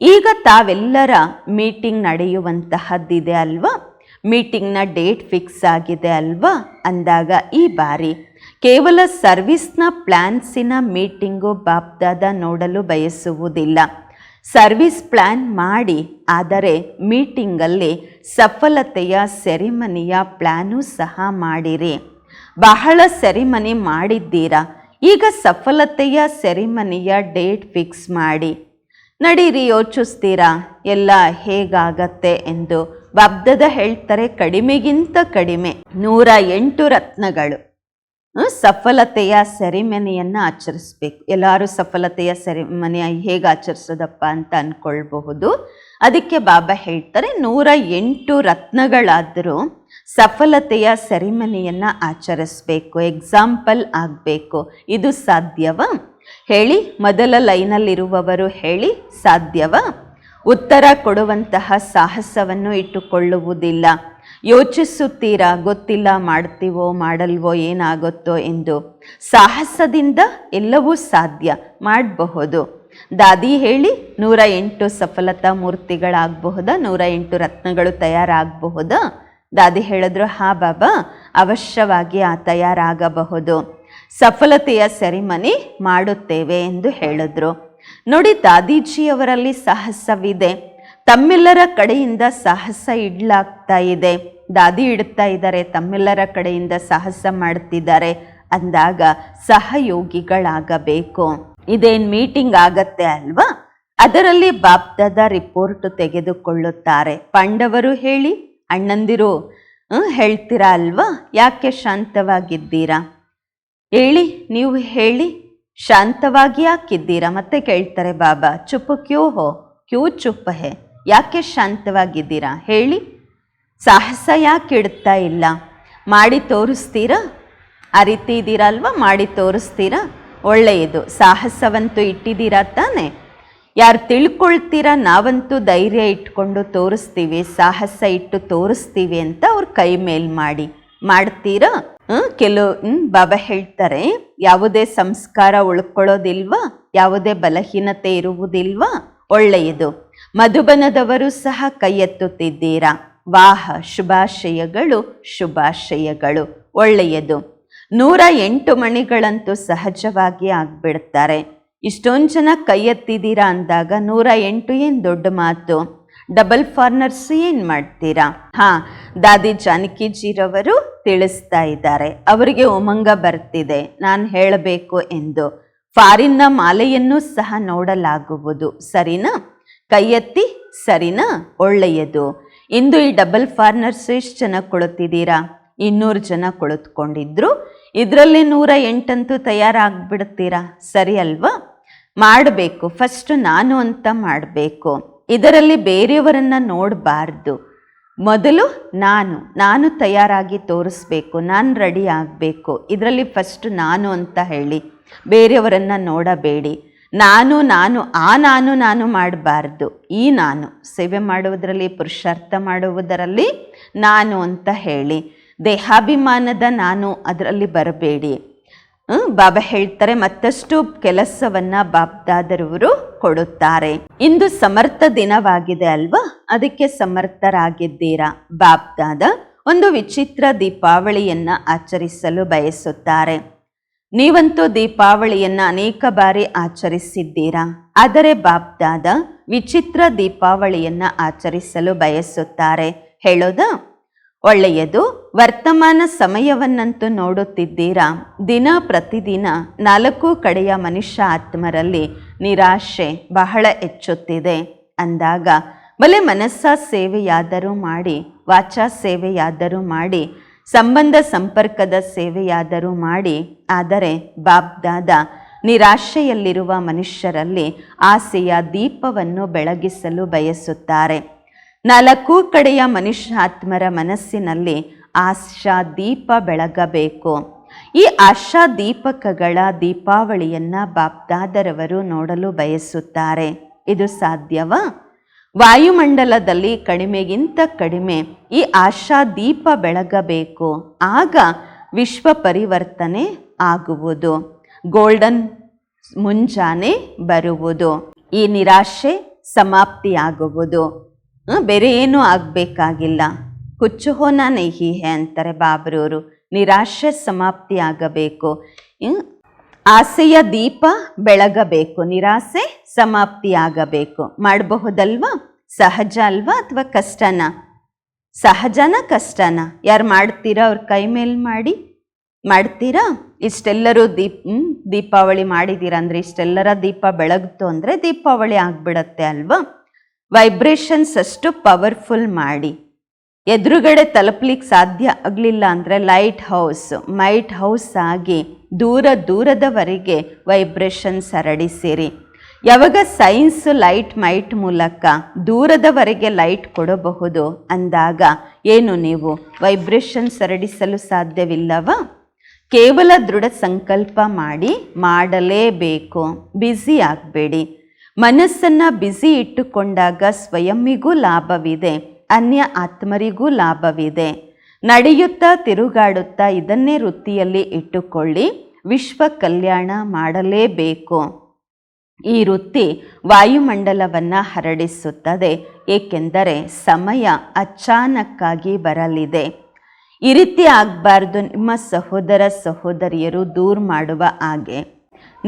ಈಗ ತಾವೆಲ್ಲರ ಮೀಟಿಂಗ್ ನಡೆಯುವಂತಹದ್ದಿದೆ ಅಲ್ವಾ? ಮೀಟಿಂಗ್ನ ಡೇಟ್ ಫಿಕ್ಸ್ ಆಗಿದೆ ಅಲ್ವಾ? ಅಂದಾಗ ಈ ಬಾರಿ. ಕೇವಲ ಸರ್ವಿಸ್ನ ಪ್ಲ್ಯಾನ್ಸಿನ ಮೀಟಿಂಗು ಬಾಬ್ದಾದ ನೋಡಲು ಬಯಸುವುದಿಲ್ಲ. ಸರ್ವಿಸ್ ಪ್ಲ್ಯಾನ್ ಮಾಡಿ, ಆದರೆ ಮೀಟಿಂಗಲ್ಲಿ ಸಫಲತೆಯ ಸೆರೆಮನಿಯ ಪ್ಲ್ಯಾನು ಸಹ ಮಾಡಿರಿ. ಬಹಳ ಸೆರೆಮನಿ ಮಾಡಿದ್ದೀರಾ? ಈಗ ಸಫಲತೆಯ ಸೆರಿಮನಿಯ ಡೇಟ್ ಫಿಕ್ಸ್ ಮಾಡಿ. ನಡೀರಿ, ಯೋಚಿಸ್ತೀರಾ? ಎಲ್ಲ ಹೇಗಾಗತ್ತೆ ಎಂದು ಬಾಬ್ದದ ಹೇಳ್ತಾರೆ ಕಡಿಮೆಗಿಂತ ಕಡಿಮೆ. ನೂರ ಎಂಟು ರತ್ನಗಳು. ಸಫಲತೆಯ ಸೆರೆಮನೆಯನ್ನು ಆಚರಿಸ್ಬೇಕು. ಎಲ್ಲರೂ ಸಫಲತೆಯ ಸೆರೆಮನೆಯ ಹೇಗೆ ಆಚರಿಸೋದಪ್ಪ ಅಂತ ಅಂದ್ಕೊಳ್ಬಹುದು ಅದಕ್ಕೆ ಬಾಬಾ ಹೇಳ್ತಾರೆ, ನೂರ ಎಂಟು ರತ್ನಗಳಾದರೂ ಸಫಲತೆಯ ಸೆರೆಮನೆಯನ್ನು ಆಚರಿಸ್ಬೇಕು, ಎಕ್ಸಾಂಪಲ್ ಆಗಬೇಕು. ಇದು ಸಾಧ್ಯವಾ? ಹೇಳಿ, ಮೊದಲ ಲೈನಲ್ಲಿರುವವರು ಹೇಳಿ, ಸಾಧ್ಯವಾ? ಉತ್ತರ ಕೊಡುವಂತಹ ಸಾಹಸವನ್ನು ಇಟ್ಟುಕೊಳ್ಳುವುದಿಲ್ಲ. ಯೋಚಿಸುತ್ತೀರಾ, ಗೊತ್ತಿಲ್ಲ, ಮಾಡ್ತೀವೋ, ಮಾಡಲ್ವೋ, ಏನಾಗುತ್ತೋ ಎಂದು. ಸಾಹಸದಿಂದ ಎಲ್ಲವೂ ಸಾಧ್ಯ, ಮಾಡಬಹುದು. ದಾದಿ ಹೇಳಿ, ನೂರ ಎಂಟು ಸಫಲತಾ ಮೂರ್ತಿಗಳಾಗಬಹುದಾ, ನೂರ ಎಂಟು ರತ್ನಗಳು ತಯಾರಾಗಬಹುದಾ? ದಾದಿ ಹೇಳಿದ್ರು, ಹಾ ಬಾಬಾ, ಅವಶ್ಯವಾಗಿ ಆ ತಯಾರಾಗಬಹುದು. ಸಫಲತೆಯ ಸೆರಿಮನಿ ಮಾಡುತ್ತೇವೆ ಎಂದು ಹೇಳಿದ್ರು. ನೋಡಿ ದಾದೀಜಿಯವರಲ್ಲಿ ಸಾಹಸವಿದೆ. ತಮ್ಮೆಲ್ಲರ ಕಡೆಯಿಂದ ಸಾಹಸ ಇಡ್ಲಾಗ್ತಾ ಇದೆ. ದಾದಿ ಇಡ್ತಾ ಇದ್ದಾರೆ, ತಮ್ಮೆಲ್ಲರ ಕಡೆಯಿಂದ ಸಾಹಸ ಮಾಡ್ತಿದ್ದಾರೆ. ಅಂದಾಗ ಸಹಯೋಗಿಗಳಾಗಬೇಕು. ಇದೇನ್ ಮೀಟಿಂಗ್ ಆಗತ್ತೆ ಅಲ್ವಾ? ಅದರಲ್ಲಿ ಬಾಪ್ದಾದ ರಿಪೋರ್ಟ್ ತೆಗೆದುಕೊಳ್ಳುತ್ತಾರೆ. ಪಾಂಡವರು ಹೇಳಿ, ಅಣ್ಣಂದಿರು ಹೇಳ್ತೀರಾ ಅಲ್ವಾ? ಯಾಕೆ ಶಾಂತವಾಗಿದ್ದೀರಾ? ಹೇಳಿ, ನೀವು ಹೇಳಿ ಶಾಂತವಾಗಿ ಯಾಕಿದ್ದೀರಾ ಮತ್ತೆ ಕೇಳ್ತಾರೆ, ಬಾಬಾ, ಚುಪ್ಪು ಕ್ಯೂ ಹೋ? ಕ್ಯೂ ಚುಪ್ಪ ಹೇ? ಯಾಕೆ ಶಾಂತವಾಗಿದ್ದೀರಾ? ಹೇಳಿ. ಸಾಹಸ ಯಾಕೆ ಇಡ್ತಾ ಇಲ್ಲ? ಮಾಡಿ ತೋರಿಸ್ತೀರಾ? ಆ ರೀತಿ ಇದ್ದೀರಾ ಅಲ್ವಾ ಮಾಡಿ ತೋರಿಸ್ತೀರಾ? ಒಳ್ಳೆಯದು, ಸಾಹಸವಂತೂ ಇಟ್ಟಿದ್ದೀರಾ ತಾನೆ? ಯಾರು ತಿಳ್ಕೊಳ್ತೀರಾ? ನಾವಂತೂ ಧೈರ್ಯ ಇಟ್ಕೊಂಡು ತೋರಿಸ್ತೀವಿ, ಸಾಹಸ ಇಟ್ಟು ತೋರಿಸ್ತೀವಿ ಅಂತ ಅವ್ರ ಕೈ ಮೇಲೆ ಮಾಡಿ. ಮಾಡ್ತೀರಾ? ಕೆಲವು ಬಾಬಾ ಹೇಳ್ತಾರೆ, ಯಾವುದೇ ಸಂಸ್ಕಾರ ಉಳ್ಕೊಳ್ಳೋದಿಲ್ವಾ? ಯಾವುದೇ ಬಲಹೀನತೆ ಇರುವುದಿಲ್ವಾ? ಒಳ್ಳೆಯದು. ಮಧುಬನದವರು ಸಹ ಕೈ ಎತ್ತುತ್ತಿದ್ದೀರಾ ವಾಹ, ಶುಭಾಶಯಗಳು ಶುಭಾಶಯಗಳು. ಒಳ್ಳೆಯದು. ನೂರ ಎಂಟು ಮಣಿಗಳಂತೂ ಸಹಜವಾಗಿ ಆಗ್ಬಿಡ್ತಾರೆ. ಇಷ್ಟೊಂದು ಜನ ಕೈ ಎತ್ತಿದ್ದೀರಾ ಅಂದಾಗ ನೂರ ಎಂಟು ಏನು ದೊಡ್ಡ ಮಾತು? ಡಬಲ್ ಫಾರ್ನರ್ಸ್ ಏನು ಮಾಡ್ತೀರಾ? ಹಾ, ದಾದಿ ಜಾನಕಿಜಿರವರು ತಿಳಿಸ್ತಾ ಇದ್ದಾರೆ. ಅವರಿಗೆ ಉಮಂಗ ಬರ್ತಿದೆ. ನಾನು ಹೇಳಬೇಕು ಎಂದು. ಫಾರಿನ್ನ ಮಾಲೆಯನ್ನು ಸಹ ನೋಡಲಾಗುವುದು. ಸರಿನಾ? ಕೈ ಎತ್ತಿ ಸರಿನಾ? ಒಳ್ಳೆಯದು. ಇಂದು ಈ ಡಬಲ್ ಫಾರ್ನರ್ಸ್ ಎಷ್ಟು ಜನ ಕೊಳುತ್ತಿದ್ದೀರಾ ಇನ್ನೂರು ಜನ ಕುಳಿತುಕೊಂಡಿದ್ರು ಇದರಲ್ಲಿ ನೂರ ಎಂಟಂತೂ ತಯಾರಾಗ್ಬಿಡ್ತೀರಾ? ಸರಿ ಅಲ್ವಾ? ಮಾಡಬೇಕು. ಫಸ್ಟು ನಾನು ಅಂತ ಮಾಡಬೇಕು. ಇದರಲ್ಲಿ ಬೇರೆಯವರನ್ನ ನೋಡಬಾರ್ದು. ಮೊದಲು ನಾನು ನಾನು ತಯಾರಾಗಿ ತೋರಿಸ್ಬೇಕು, ನಾನು ರೆಡಿ ಆಗಬೇಕು, ಇದರಲ್ಲಿ ಫಸ್ಟ್ ನಾನು ಅಂತ ಹೇಳಿ. ಬೇರೆಯವರನ್ನು ನೋಡಬೇಡಿ. ನಾನು ನಾನು, ಆ ನಾನು ನಾನು ಮಾಡಬಾರ್ದು. ಈ ನಾನು, ಸೇವೆ ಮಾಡುವುದರಲ್ಲಿ, ಪುರುಷಾರ್ಥ ಮಾಡುವುದರಲ್ಲಿ ನಾನು ಅಂತ ಹೇಳಿ. ದೇಹಾಭಿಮಾನದ ನಾನು ಅದರಲ್ಲಿ ಬರಬೇಡಿ. ಬಾಬಾ ಹೇಳ್ತಾರೆ, ಮತ್ತಷ್ಟು ಕೆಲಸವನ್ನ ಬಾಬ್ದಾದರವರು ಕೊಡುತ್ತಾರೆ. ಇಂದು ಸಮರ್ಥ ದಿನವಾಗಿದೆ ಅಲ್ವಾ? ಅದಕ್ಕೆ ಸಮರ್ಥರಾಗಿದ್ದೀರಾ? ಬಾಬ್ದಾದ ಒಂದು ವಿಚಿತ್ರ ದೀಪಾವಳಿಯನ್ನ ಆಚರಿಸಲು ಬಯಸುತ್ತಾರೆ. ನೀವಂತೂ ದೀಪಾವಳಿಯನ್ನ ಅನೇಕ ಬಾರಿ ಆಚರಿಸಿದ್ದೀರಾ? ಆದರೆ ಬಾಬ್ದಾದ ವಿಚಿತ್ರ ದೀಪಾವಳಿಯನ್ನ ಆಚರಿಸಲು ಬಯಸುತ್ತಾರೆ. ಹೇಳೋದಾ? ಒಳ್ಳೆಯದು. ವರ್ತಮಾನ ಸಮಯವನ್ನಂತೂ ನೋಡುತ್ತಿದ್ದೀರಾ? ದಿನ ಪ್ರತಿದಿನ ನಾಲ್ಕು ಕಡೆಯ ಮನುಷ್ಯ ಆತ್ಮರಲ್ಲಿ ನಿರಾಶೆ ಬಹಳ ಹೆಚ್ಚುತ್ತಿದೆ ಅಂದಾಗ, ಬಲೆ ಮನಸ್ಸ ಸೇವೆಯಾದರೂ ಮಾಡಿ, ವಾಚಾ ಸೇವೆಯಾದರೂ ಮಾಡಿ, ಸಂಬಂಧ ಸಂಪರ್ಕದ ಸೇವೆಯಾದರೂ ಮಾಡಿ. ಆದರೆ ಬಾಬ್ದಾದ ನಿರಾಶೆಯಲ್ಲಿರುವ ಮನುಷ್ಯರಲ್ಲಿ ಆಸೆಯ ದೀಪವನ್ನು ಬೆಳಗಿಸಲು ಬಯಸುತ್ತಾರೆ. ನಾಲ್ಕು ಕಡೆಯ ಮನುಷ್ಯಾತ್ಮರ ಮನಸ್ಸಿನಲ್ಲಿ ಆಶಾ ದೀಪ ಬೆಳಗಬೇಕು. ಈ ಆಶಾ ದೀಪಕಗಳ ದೀಪಾವಳಿಯನ್ನ ಬಾಪ್ದಾದರವರು ನೋಡಲು ಬಯಸುತ್ತಾರೆ. ಇದು ಸಾಧ್ಯವಾ? ವಾಯುಮಂಡಲದಲ್ಲಿ ಕಡಿಮೆಗಿಂತ ಕಡಿಮೆ ಈ ಆಶಾ ದೀಪ ಬೆಳಗಬೇಕು. ಆಗ ವಿಶ್ವ ಪರಿವರ್ತನೆ ಆಗುವುದು. ಗೋಲ್ಡನ್ ಮುಂಜಾನೆ ಬರುವುದು. ಈ ನಿರಾಶೆ ಸಮಾಪ್ತಿಯಾಗುವುದು. ಬೇರೆ ಏನೂ ಆಗಬೇಕಾಗಿಲ್ಲ. ಕುಚ್ಚು ಹೋನ ನೈಹಿ ಹೇ ಅಂತಾರೆ ಬಾಬ್ರವರು ನಿರಾಶೆ ಸಮಾಪ್ತಿ ಆಗಬೇಕು. ಆಸೆಯ ದೀಪ ಬೆಳಗಬೇಕು. ನಿರಾಸೆ ಸಮಾಪ್ತಿ ಆಗಬೇಕು. ಮಾಡಬಹುದಲ್ವಾ? ಸಹಜ ಅಲ್ವಾ ಅಥವಾ ಕಷ್ಟನ? ಸಹಜನ ಕಷ್ಟನ? ಯಾರು ಮಾಡ್ತೀರಾ ಅವ್ರ ಕೈ ಮೇಲೆ ಮಾಡಿ? ಮಾಡ್ತೀರಾ? ಇಷ್ಟೆಲ್ಲರೂ ದೀಪ್ ದೀಪಾವಳಿ ಮಾಡಿದ್ದೀರಾ ಅಂದರೆ ಇಷ್ಟೆಲ್ಲರ ದೀಪ ಬೆಳಗ್ತು ಅಂದರೆ ದೀಪಾವಳಿ ಆಗ್ಬಿಡತ್ತೆ ಅಲ್ವಾ? ವೈಬ್ರೇಷನ್ಸ್ ಅಷ್ಟು ಪವರ್ಫುಲ್ ಮಾಡಿ. ಎದುರುಗಡೆ ತಲುಪ್ಲಿಕ್ಕೆ ಸಾಧ್ಯ ಆಗಲಿಲ್ಲ ಅಂದರೆ ಲೈಟ್ ಹೌಸ್ ಮೈಟ್ ಹೌಸ್ ಆಗಿ ದೂರ ದೂರದವರೆಗೆ ವೈಬ್ರೇಷನ್ಸ್ ಹರಡಿಸಿರಿ. ಯಾವಾಗ ಸೈನ್ಸ್ ಲೈಟ್ ಮೈಟ್ ಮೂಲಕ ದೂರದವರೆಗೆ ಲೈಟ್ ಕೊಡಬಹುದು ಅಂದಾಗ ಏನು ನೀವು? ವೈಬ್ರೇಷನ್ ಸರಡಿಸಲು ಸಾಧ್ಯವಿಲ್ಲವಾ? ಕೇವಲ ದೃಢ ಸಂಕಲ್ಪ ಮಾಡಿ ಮಾಡಲೇಬೇಕು ಬ್ಯುಸಿ ಆಗಬೇಡಿ. ಮನಸ್ಸನ್ನು ಬ್ಯುಸಿ ಇಟ್ಟುಕೊಂಡಾಗ ಸ್ವಯಂಗೂ ಲಾಭವಿದೆ, ಅನ್ಯ ಆತ್ಮರಿಗೂ ಲಾಭವಿದೆ. ನಡೆಯುತ್ತಾ ತಿರುಗಾಡುತ್ತಾ ಇದನ್ನೇ ವೃತ್ತಿಯಲ್ಲಿ ಇಟ್ಟುಕೊಳ್ಳಿ, ವಿಶ್ವ ಕಲ್ಯಾಣ ಮಾಡಲೇಬೇಕು. ಈ ವೃತ್ತಿ ವಾಯುಮಂಡಲವನ್ನು ಹರಡಿಸುತ್ತದೆ, ಏಕೆಂದರೆ ಸಮಯ ಅಚಾನಕ್ಕಾಗಿ ಬರಲಿದೆ. ಈ ರೀತಿ ಆಗಬಾರ್ದು, ನಿಮ್ಮ ಸಹೋದರ ಸಹೋದರಿಯರು ದೂರ ಮಾಡುವ ಹಾಗೆ.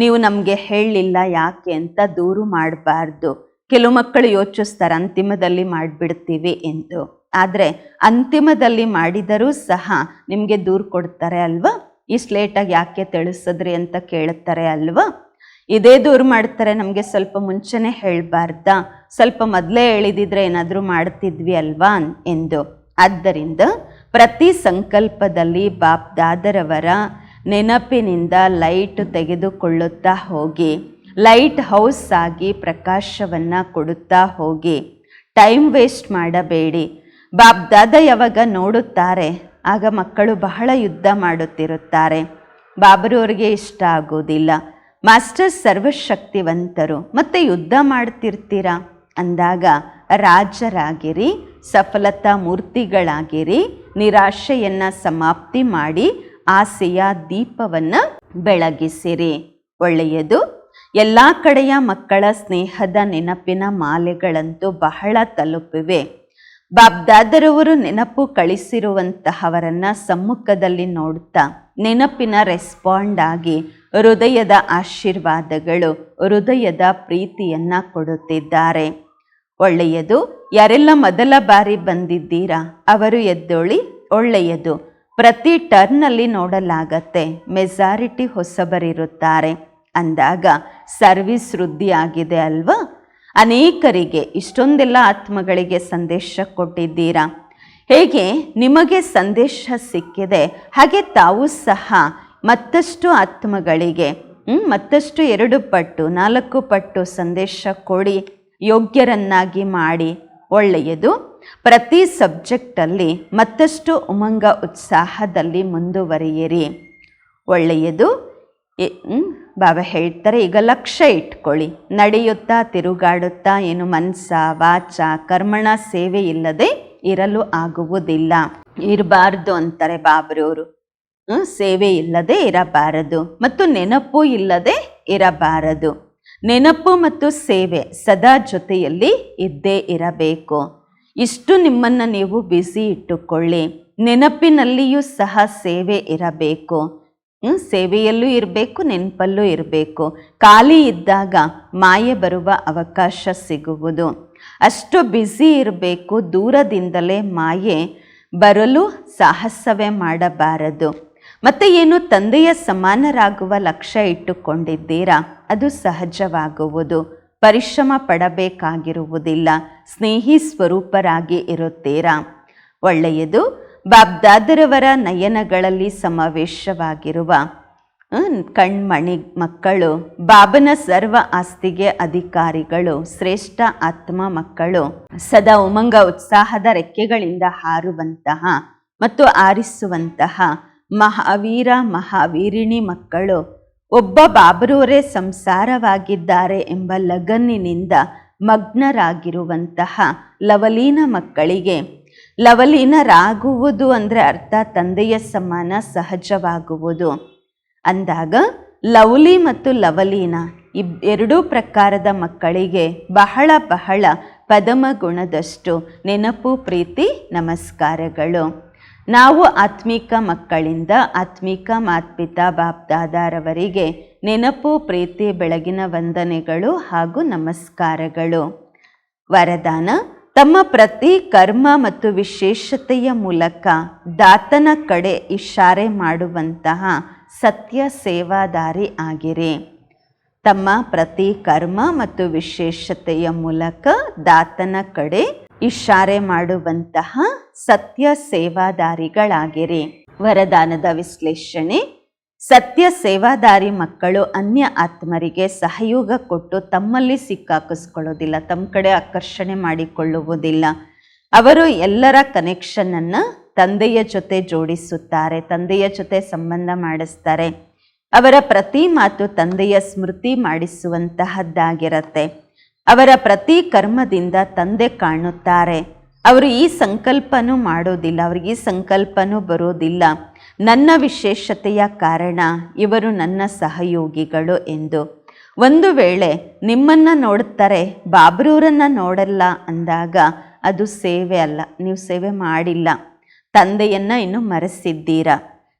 ನೀವು ನಮಗೆ ಹೇಳಲಿಲ್ಲ ಯಾಕೆ ಅಂತ ದೂರು ಮಾಡಬಾರ್ದು. ಕೆಲವು ಮಕ್ಕಳು ಯೋಚಿಸ್ತಾರೆ, ಅಂತಿಮದಲ್ಲಿ ಮಾಡಿಬಿಡ್ತೀವಿ ಎಂದು. ಆದರೆ ಅಂತಿಮದಲ್ಲಿ ಮಾಡಿದರೂ ಸಹ ನಿಮಗೆ ದೂರು ಕೊಡ್ತಾರೆ ಅಲ್ವಾ? ಇಷ್ಟು ಲೇಟಾಗಿ ಯಾಕೆ ತಿಳಿಸಿದ್ರಿ ಅಂತ ಕೇಳುತ್ತಾರೆ ಅಲ್ವಾ? ಇದೇ ದೂರು ಮಾಡ್ತಾರೆ, ನಮಗೆ ಸ್ವಲ್ಪ ಮುಂಚೆನೇ ಹೇಳಬಾರ್ದಾ. ಸ್ವಲ್ಪ ಮೊದಲೇ ಹೇಳಿದಿದ್ರೆ ಏನಾದರೂ ಮಾಡ್ತಿದ್ವಿ ಅಲ್ವಾ ಎಂದು. ಆದ್ದರಿಂದ ಪ್ರತಿ ಸಂಕಲ್ಪದಲ್ಲಿ ಬಾಪ್ ದಾದರವರ ನೆನಪಿನಿಂದ ಲೈಟ್ ತೆಗೆದುಕೊಳ್ಳುತ್ತಾ ಹೋಗಿ, ಲೈಟ್ ಹೌಸ್ ಆಗಿ ಪ್ರಕಾಶವನ್ನು ಕೊಡುತ್ತಾ ಹೋಗಿ. ಟೈಮ್ ವೇಸ್ಟ್ ಮಾಡಬೇಡಿ. ಬಾಬ್ ದಾದ ಯಾವಾಗ ನೋಡುತ್ತಾರೆ, ಆಗ ಮಕ್ಕಳು ಬಹಳ ಯುದ್ಧ ಮಾಡುತ್ತಿರುತ್ತಾರೆ. ಬಾಬರವ್ರಿಗೆ ಇಷ್ಟ ಆಗೋದಿಲ್ಲ ಮಾಸ್ಟರ್ ಸರ್ವಶಕ್ತಿವಂತರು, ಮತ್ತೆ ಯುದ್ಧ ಮಾಡ್ತಿರ್ತೀರಾ? ಅಂದಾಗ, ರಾಜರಾಗಿರಿ, ಸಫಲತಾ ಮೂರ್ತಿಗಳಾಗಿರಿ, ನಿರಾಶೆಯನ್ನು ಸಮಾಪ್ತಿ ಮಾಡಿ ಆಸೆಯ ದೀಪವನ್ನು ಬೆಳಗಿಸಿರಿ. ಒಳ್ಳೆಯದು. ಎಲ್ಲ ಕಡೆಯ ಮಕ್ಕಳ ಸ್ನೇಹದ ನೆನಪಿನ ಮಾಲೆಗಳಂತೂ ಬಹಳ ತಲುಪಿವೆ. ಬಾಬ್ದಾದರವರು ನೆನಪು ಕಳಿಸಿರುವಂತಹವರನ್ನ ಸಮ್ಮುಖದಲ್ಲಿ ನೋಡ್ತಾ ನೆನಪಿನ ರೆಸ್ಪಾಂಡ್ ಆಗಿ ಹೃದಯದ ಆಶೀರ್ವಾದಗಳು ಹೃದಯದ ಪ್ರೀತಿಯನ್ನ ಕೊಡುತ್ತಿದ್ದಾರೆ. ಒಳ್ಳೆಯದು. ಯಾರೆಲ್ಲ ಮೊದಲ ಬಾರಿ ಬಂದಿದ್ದೀರಾ? ಅವರು ಎದ್ದೋಳಿ. ಒಳ್ಳೆಯದು. ಪ್ರತಿ ಟರ್ನಲ್ಲಿ ನೋಡಲಾಗತ್ತೆ. ಮೆಜಾರಿಟಿ ಹೊಸಬರಿರುತ್ತಾರೆ. ಅಂದಾಗ ಸರ್ವಿಸ್ ವೃದ್ಧಿ ಆಗಿದೆ ಅಲ್ವಾ? ಅನೇಕರಿಗೆ ಇಷ್ಟೊಂದೆಲ್ಲ ಆತ್ಮಗಳಿಗೆ ಸಂದೇಶ ಕೊಟ್ಟಿದ್ದೀರಾ? ಹೇಗೆ ನಿಮಗೆ ಸಂದೇಶ ಸಿಕ್ಕಿದೆ? ಹಾಗೆ ತಾವು ಸಹ ಮತ್ತಷ್ಟು ಆತ್ಮಗಳಿಗೆ ಮತ್ತಷ್ಟು ಎರಡು ಪಟ್ಟು, ನಾಲ್ಕು ಪಟ್ಟು ಸಂದೇಶ ಕೊಡಿ, ಯೋಗ್ಯರನ್ನಾಗಿ ಮಾಡಿ. ಒಳ್ಳೆಯದು. ಪ್ರತಿ ಸಬ್ಜೆಕ್ಟಲ್ಲಿ ಮತ್ತಷ್ಟು ಉಮಂಗ ಉತ್ಸಾಹದಲ್ಲಿ ಮುಂದುವರಿಯಿರಿ. ಒಳ್ಳೆಯದು. ಬಾಬಾ ಹೇಳ್ತಾರೆ, ಈಗ ಲಕ್ಷ್ಯ ಇಟ್ಕೊಳ್ಳಿ. ನಡೆಯುತ್ತಾ, ತಿರುಗಾಡುತ್ತಾ, ಏನು ಮನಸ, ವಾಚ, ಕರ್ಮಣ, ಸೇವೆ ಇಲ್ಲದೆ ಇರಲು ಆಗುವುದಿಲ್ಲ. ಇರಬಾರ್ದು ಅಂತಾರೆ ಬಾಬ್ರವರು ಸೇವೆ ಇಲ್ಲದೆ ಇರಬಾರದು ಮತ್ತು ನೆನಪು ಇಲ್ಲದೆ ಇರಬಾರದು. ನೆನಪು ಮತ್ತು ಸೇವೆ ಸದಾ ಜೊತೆಯಲ್ಲಿ ಇದ್ದೇ ಇರಬೇಕು. ಇಷ್ಟು ನಿಮ್ಮನ್ನು ನೀವು ಬ್ಯುಸಿ ಇಟ್ಟುಕೊಳ್ಳಿ. ನೆನಪಿನಲ್ಲಿಯೂ ಸಹ ಸೇವೆ ಇರಬೇಕು. ಸೇವೆಯಲ್ಲೂ ಇರಬೇಕು, ನೆನಪಲ್ಲೂ ಇರಬೇಕು. ಖಾಲಿ ಇದ್ದಾಗ ಮಾಯೆ ಬರುವ ಅವಕಾಶ ಸಿಗುವುದು. ಅಷ್ಟು ಬ್ಯುಸಿ ಇರಬೇಕು, ದೂರದಿಂದಲೇ ಮಾಯೆ ಬರಲು ಸಾಹಸವೇ ಮಾಡಬಾರದು. ಮತ್ತೆ ಏನು ತಂದೆಯ ಸಮಾನರಾಗುವ ಲಕ್ಷ್ಯ ಇಟ್ಟುಕೊಂಡಿದ್ದೀರಾ? ಅದು ಸಹಜವಾಗುವುದು. ಪರಿಶ್ರಮ ಪಡಬೇಕಾಗಿರುವುದಿಲ್ಲ ಸ್ನೇಹಿ ಸ್ವರೂಪರಾಗಿ ಇರುತ್ತೀರಾ? ಒಳ್ಳೆಯದು. ಬಾಬ್ದಾದರವರ ನಯನಗಳಲ್ಲಿ ಸಮಾವೇಶವಾಗಿರುವ ಕಣ್ಮಣಿ ಮಕ್ಕಳು, ಬಾಬನ ಸರ್ವ ಆಸ್ತಿಗೆ ಅಧಿಕಾರಿಗಳು, ಶ್ರೇಷ್ಠ ಆತ್ಮ ಮಕ್ಕಳು, ಸದಾ ಉಮಂಗ ಉತ್ಸಾಹದ ರೆಕ್ಕೆಗಳಿಂದ ಹಾರುವಂತಹ ಮತ್ತು ಆರಿಸುವಂತಹ ಮಹಾವೀರ ಮಹಾವೀರಿಣಿ ಮಕ್ಕಳು ಒಬ್ಬ ಬಾಬರವರೇ ಸಂಸಾರವಾಗಿದ್ದಾರೆ ಎಂಬ ಲಗನ್ನಿನಿಂದ ಮಗ್ನರಾಗಿರುವಂತಹ ಲವಲೀನ ಮಕ್ಕಳಿಗೆ. ಲವಲೀನರಾಗುವುದು ಅಂದರೆ ಅರ್ಥ ತಂದೆಯ ಸಮಾನ ಸಹಜವಾಗುವುದು. ಅಂದಾಗ ಲವ್ಲಿ ಮತ್ತು ಲವಲೀನ ಇಬ್ ಎರಡೂ ಪ್ರಕಾರದ ಮಕ್ಕಳಿಗೆ ಬಹಳ ಬಹಳ ಪದಮ ಗುಣದಷ್ಟು ನೆನಪು, ಪ್ರೀತಿ, ನಮಸ್ಕಾರಗಳು. ನಾವು ಆತ್ಮಿಕ ಮಕ್ಕಳಿಂದ ಆತ್ಮಿಕ ಮಾತ್ಪಿತಾ ಬಾಪ್ದಾದಾರವರಿಗೆ ನೆನಪು, ಪ್ರೀತಿ, ಬೆಳಗಿನ ವಂದನೆಗಳು ಹಾಗೂ ನಮಸ್ಕಾರಗಳು. ವರದಾನ, ತಮ್ಮ ಪ್ರತಿ ಕರ್ಮ ಮತ್ತು ವಿಶೇಷತೆಯ ಮೂಲಕ ದಾತನ ಕಡೆ ಇಶಾರೆ ಮಾಡುವಂತಹ ಸತ್ಯ ಸೇವಾದಾರಿ ಆಗಿರಿ. ತಮ್ಮ ಪ್ರತಿ ಕರ್ಮ ಮತ್ತು ವಿಶೇಷತೆಯ ಮೂಲಕ ದಾತನ ಕಡೆ ಇಶಾರೆ ಮಾಡುವಂತಹ ಸತ್ಯ ಸೇವಾದಾರಿಗಳಾಗಿರಿ. ವರದಾನದ ವಿಶ್ಲೇಷಣೆ. ಸತ್ಯ ಸೇವಾದಾರಿ ಮಕ್ಕಳು ಅನ್ಯ ಆತ್ಮರಿಗೆ ಸಹಯೋಗ ಕೊಟ್ಟು ತಮ್ಮಲ್ಲಿ ಸಿಕ್ಕಾಕಿಸ್ಕೊಳ್ಳೋದಿಲ್ಲ, ತಮ್ಮ ಕಡೆ ಆಕರ್ಷಣೆ ಮಾಡಿಕೊಳ್ಳುವುದಿಲ್ಲ. ಅವರು ಎಲ್ಲರ ಕನೆಕ್ಷನನ್ನು ತಂದೆಯ ಜೊತೆ ಜೋಡಿಸುತ್ತಾರೆ, ತಂದೆಯ ಜೊತೆ ಸಂಬಂಧ ಮಾಡಿಸ್ತಾರೆ. ಅವರ ಪ್ರತಿ ಮಾತು ತಂದೆಯ ಸ್ಮೃತಿ ಮಾಡಿಸುವಂತಹದ್ದಾಗಿರತ್ತೆ. ಅವರ ಪ್ರತಿ ಕರ್ಮದಿಂದ ತಂದೆ ಕಾಣುತ್ತಾರೆ. ಅವರು ಈ ಸಂಕಲ್ಪನೂ ಮಾಡೋದಿಲ್ಲ, ಅವ್ರಿಗೆ ಈ ಸಂಕಲ್ಪನೂ ಬರೋದಿಲ್ಲ. ನನ್ನ ವಿಶೇಷತೆಯ ಕಾರಣ ಇವರು ನನ್ನ ಸಹಯೋಗಿಗಳು ಎಂದು. ಒಂದು ವೇಳೆ ನಿಮ್ಮನ್ನು ನೋಡುತ್ತಾರೆ ಬಾಬ್ರೂರನ್ನು ನೋಡಲ್ಲ ಅಂದಾಗ ಅದು ಸೇವೆ ಅಲ್ಲ, ನೀವು ಸೇವೆ ಮಾಡಿಲ್ಲ. ತಂದೆಯನ್ನು ಇನ್ನು ಮರೆಸಿದ್ದೀರಾ?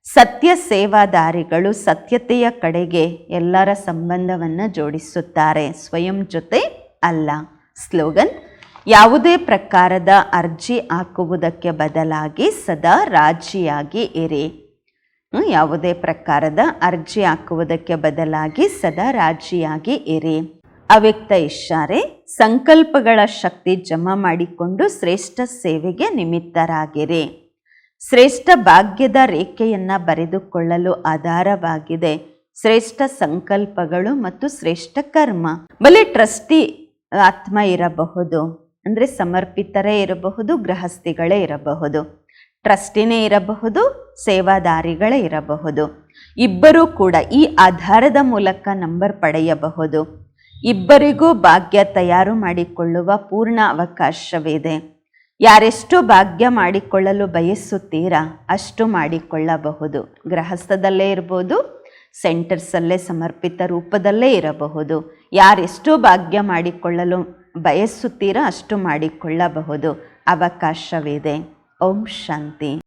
ಸತ್ಯ ಸೇವಾದಾರಿಗಳು ಸತ್ಯತೆಯ ಕಡೆಗೆ ಎಲ್ಲರ ಸಂಬಂಧವನ್ನು ಜೋಡಿಸುತ್ತಾರೆ. ಸ್ವಯಂ ಜೊತೆ ಅಲ್ಲ. ಸ್ಲೋಗನ್, ಯಾವುದೇ ಪ್ರಕಾರದ ಅರ್ಜಿ ಹಾಕುವುದಕ್ಕೆ ಬದಲಾಗಿ ಸದಾ ರಾಜಿಯಾಗಿ ಇರಿ. ಯಾವುದೇ ಪ್ರಕಾರದ ಅರ್ಜಿ ಹಾಕುವುದಕ್ಕೆ ಬದಲಾಗಿ ಸದಾ ರಾಜಿಯಾಗಿ ಇರಿ. ಅವ್ಯಕ್ತ ಇಷಾರೆ ಸಂಕಲ್ಪಗಳ ಶಕ್ತಿ ಜಮಾ ಮಾಡಿಕೊಂಡು ಶ್ರೇಷ್ಠ ಸೇವೆಗೆ ನಿಮಿತ್ತರಾಗಿರಿ. ಶ್ರೇಷ್ಠ ಭಾಗ್ಯದ ರೇಖೆಯನ್ನು ಬರೆದುಕೊಳ್ಳಲು ಆಧಾರವಾಗಿದೆ. ಶ್ರೇಷ್ಠ ಸಂಕಲ್ಪಗಳು ಮತ್ತು ಶ್ರೇಷ್ಠ ಕರ್ಮ. ಬಲೆ ಟ್ರಸ್ಟಿ ಆತ್ಮ ಇರಬಹುದು. ಅಂದರೆ ಸಮರ್ಪಿತರೇ ಇರಬಹುದು, ಗೃಹಸ್ಥಿಗಳೇ ಇರಬಹುದು. ಟ್ರಸ್ಟಿನೇ ಇರಬಹುದು, ಸೇವಾದಾರಿಗಳೇ ಇರಬಹುದು. ಇಬ್ಬರೂ ಕೂಡ ಈ ಆಧಾರದ ಮೂಲಕ ನಂಬರ್ ಪಡೆಯಬಹುದು. ಇಬ್ಬರಿಗೂ ಭಾಗ್ಯ ತಯಾರು ಮಾಡಿಕೊಳ್ಳುವ ಪೂರ್ಣ ಅವಕಾಶವಿದೆ. ಯಾರೆಷ್ಟು ಭಾಗ್ಯ ಮಾಡಿಕೊಳ್ಳಲು ಬಯಸುತ್ತೀರಾ, ಅಷ್ಟು ಮಾಡಿಕೊಳ್ಳಬಹುದು. ಗೃಹಸ್ಥದಲ್ಲೇ ಇರ್ಬೋದು ಸೆಂಟರ್ಸಲ್ಲೇ ಸಮರ್ಪಿತ ರೂಪದಲ್ಲೇ ಇರಬಹುದು. ಯಾರೆಷ್ಟು ಭಾಗ್ಯ ಮಾಡಿಕೊಳ್ಳಲು ಬಯಸುತ್ತೀರೋ ಅಷ್ಟು ಮಾಡಿಕೊಳ್ಳಬಹುದು. ಅವಕಾಶವಿದೆ. ಓಂ ಶಾಂತಿ.